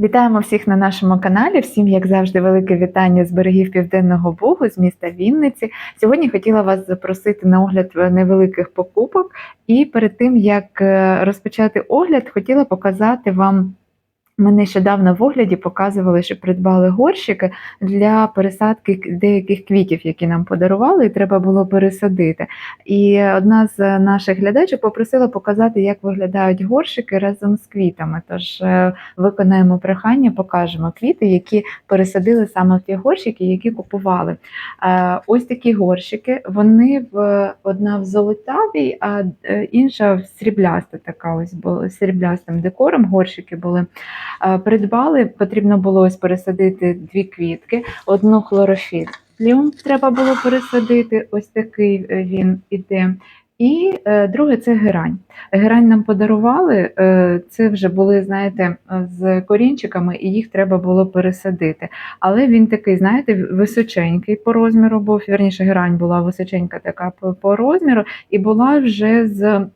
Вітаємо всіх на нашому каналі. Всім, як завжди, велике вітання з берегів Південного Бугу, з міста Вінниці. Сьогодні хотіла вас запросити на огляд невеликих покупок. І перед тим як е, розпочати огляд, хотіла показати вам. Ми нещодавно в огляді показували, що придбали горщики для пересадки деяких квітів, які нам подарували, і треба було пересадити. І одна з наших глядачів попросила показати, як виглядають горщики разом з квітами. Тож е, виконаємо прохання, покажемо квіти, які пересадили саме в ті горщики, які купували. Е, Ось такі горщики. Вони в одна в золотавій, а е, інша в срібляста. Така ось була сріблястим декором. Горщики були. Е, Придбали, потрібно було ось пересадити дві квітки, одну хлорофітліум треба було пересадити. Ось такий е, він іде. І е, друге це герань. Герань нам подарували. Це вже були, знаєте, з корінчиками, і їх треба було пересадити. Але він такий, знаєте, височенький по розміру був. Вірніше, герань була височенька така по розміру, і була вже з.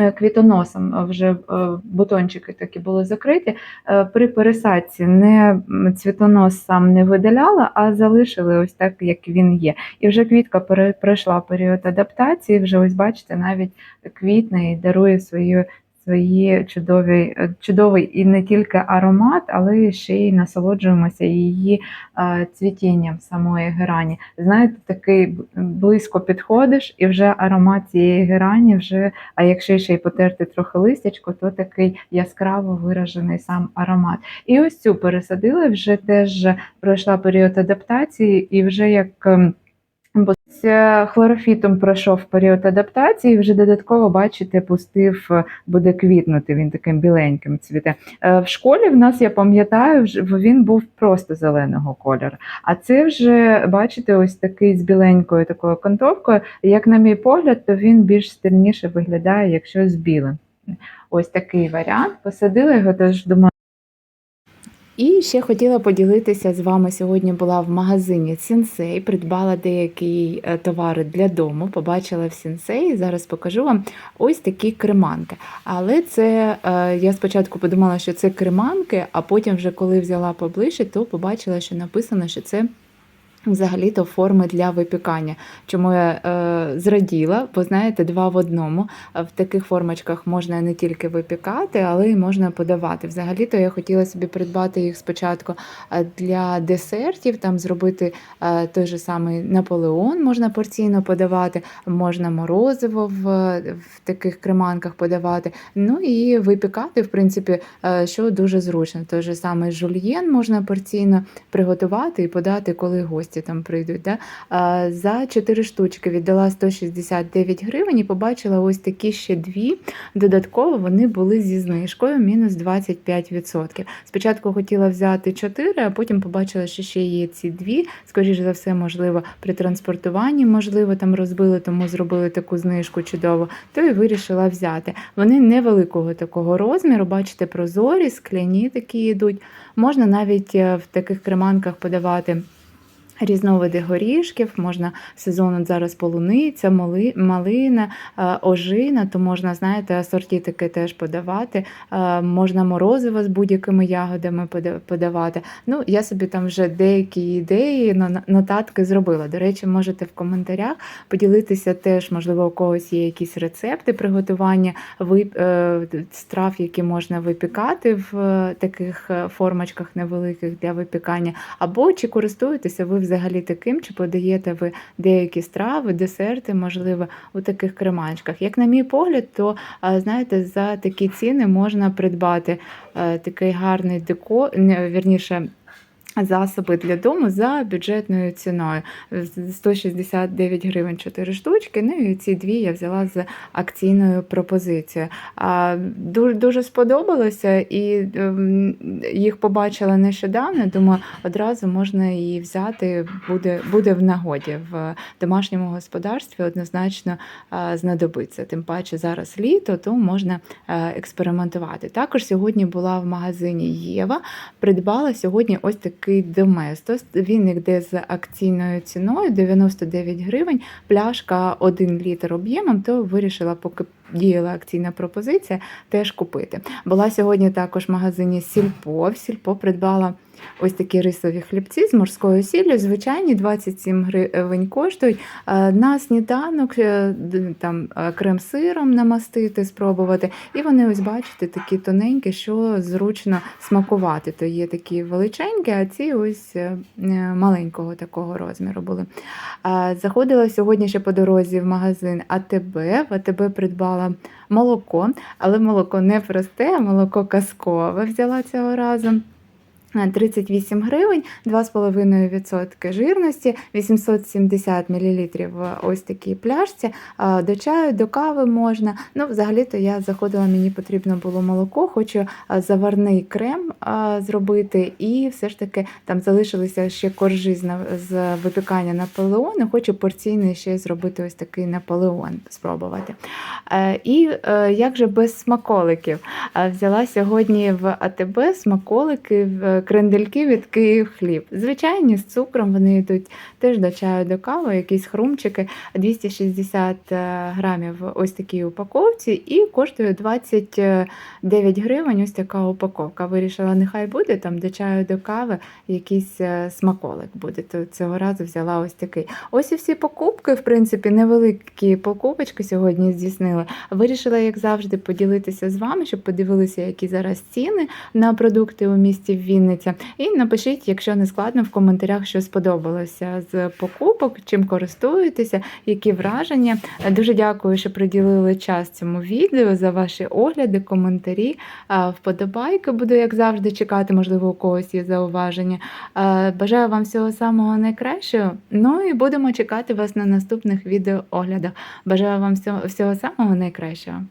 Е, Квітоносом вже е, бутончики такі були закриті. Е, При пересадці не цвітонос сам не видаляла, а залишили ось так, як він є. І вже квітка пройшла період адаптації. Вже ось бачите, навіть квітне і дарує свої, свої чудові, е, чудовий і не тільки аромат, але ще й насолоджуємося її е, цвітінням самої герані. Знаєте, такий близько підходиш, і вже аромат цієї герані вже. А якщо ще й потерти трохи листячко, то такий яскраво виражений сам аромат. І ось цю пересадили, вже теж пройшла період адаптації, і вже як. Бо з е, хлорофітом пройшов період адаптації, вже додатково, бачите, пустив, е, буде квітнути, він таким біленьким цвіте. Е, В школі в нас, я пам'ятаю, він був просто зеленого кольору. А це вже, бачите, ось такий з біленькою такою контовкою. Як на мій погляд, то він більш стильніше виглядає, якщо з білим. Ось такий варіант. Посадила його, тож думаю. І ще хотіла поділитися з вами. Сьогодні була в магазині Сінсей, придбала деякі е, товари для дому. Побачила в Сінсей. Зараз покажу вам ось такі креманки. Але це е, я спочатку подумала, що це креманки, а потім, вже коли взяла поближче, то побачила, що написано, що це. Взагалі-то форми для випікання. Чому я е, зраділа, бо знаєте, два в одному. Е, В таких формочках можна не тільки випікати, але й можна подавати. Взагалі-то я хотіла собі придбати їх спочатку е, для десертів, там зробити е, той же самий Наполеон, можна порційно подавати, можна морозиво в, в таких креманках подавати. Ну і випікати, в принципі, е, що дуже зручно. Той же самий жульєн можна порційно приготувати і подати, коли гості там прийдуть. Да? За 4 штучки віддала 169 гривень і побачила ось такі ще дві. Додатково вони були зі знижкою мінус 25%. Спочатку хотіла взяти 4, а потім побачила, що ще є ці дві. Скоріше за все, можливо, при транспортуванні, можливо, там розбили, тому зробили таку знижку чудово, то і вирішила взяти. Вони невеликого такого розміру, бачите, прозорі, скляні такі йдуть. Можна навіть е, в таких креманках подавати. Різновиди горішків, можна сезон от зараз полуниця, моли- малина, е, ожина, то можна, знаєте, асорті таке теж подавати. Е, Можна морозиво з будь-якими ягодами подавати. Ну, я собі там вже деякі ідеї, нотатки зробила. До речі, можете в коментарях поділитися теж, можливо, у когось є якісь рецепти приготування е, страв, які можна випікати в таких формочках невеликих для випікання. Або чи користуєтеся ви взагалі таким, чи подаєте ви деякі страви, десерти, можливо, у таких креманчиках. Як на мій погляд, то знаєте, за такі ціни можна придбати е, такий гарний декор, вірніше. Засоби для дому за бюджетною ціною 169 гривень 4 штучки. Ну і ці дві я взяла з акційною пропозицією. А, дуже, дуже сподобалося і ем, їх побачила нещодавно. Думаю, одразу можна її взяти, буде, буде в нагоді в домашньому господарстві однозначно е, знадобиться. Тим паче зараз літо, то можна е, експериментувати. Також сьогодні була в магазині Єва, придбала сьогодні ось такий доместос. Він йде з акційною ціною 99 гривень, пляшка 1 літр об'ємом, то вирішила поки діяла акційна пропозиція, теж купити. Була сьогодні також в магазині Сільпо. В Сільпо придбала ось такі рисові хлібці з морською сіллю. Звичайні 27 гривень коштують. Е, На сніданок е, там е, крем-сиром намастити, спробувати. І вони, ось бачите, такі тоненькі, що зручно смакувати. То є такі величенькі, а ці ось маленького такого розміру були. Заходила сьогодні ще по дорозі в магазин АТБ. В АТБ придбала молоко, але молоко не просте, а молоко казкове взяла цього разу. А, 38 гривень, 2,5% жирності, 870 мл ось такій пляшці. До чаю, до кави можна. Ну, взагалі-то я заходила, мені потрібно було молоко, хочу заварний крем зробити, і все ж таки там залишилися ще коржі з, випікання Наполеону. Хочу порційний ще зробити ось такий Наполеон спробувати. Е, І е, як же без смаколиків? Е, Взяла сьогодні в АТБ смаколики, крендельки від Київ хліб. Звичайні з цукром вони йдуть теж до чаю, до кави, якісь хрумчики 260 грамів ось такій упаковці і коштує 29 гривень. Ось така упаковка. Вирішила, нехай буде там до чаю, до кави якийсь е, смаколик буде. То цього разу взяла ось такий. Ось і всі покупки, в принципі, невеликі покупочки сьогодні здійснила. Вирішила, як завжди, поділитися з вами, щоб подивилися, які зараз ціни на продукти у місті Вінниця. І напишіть, якщо не складно, в коментарях, що сподобалося з покупок, чим користуєтеся, які враження. Дуже дякую, що приділили час цьому відео за ваші огляди, коментарі, вподобайки. Буду, як завжди, чекати, можливо, у когось є зауваження. Бажаю вам всього самого найкращого. Ну і будемо чекати вас на наступних відеооглядах. Бажаю вам всього самого найкращого.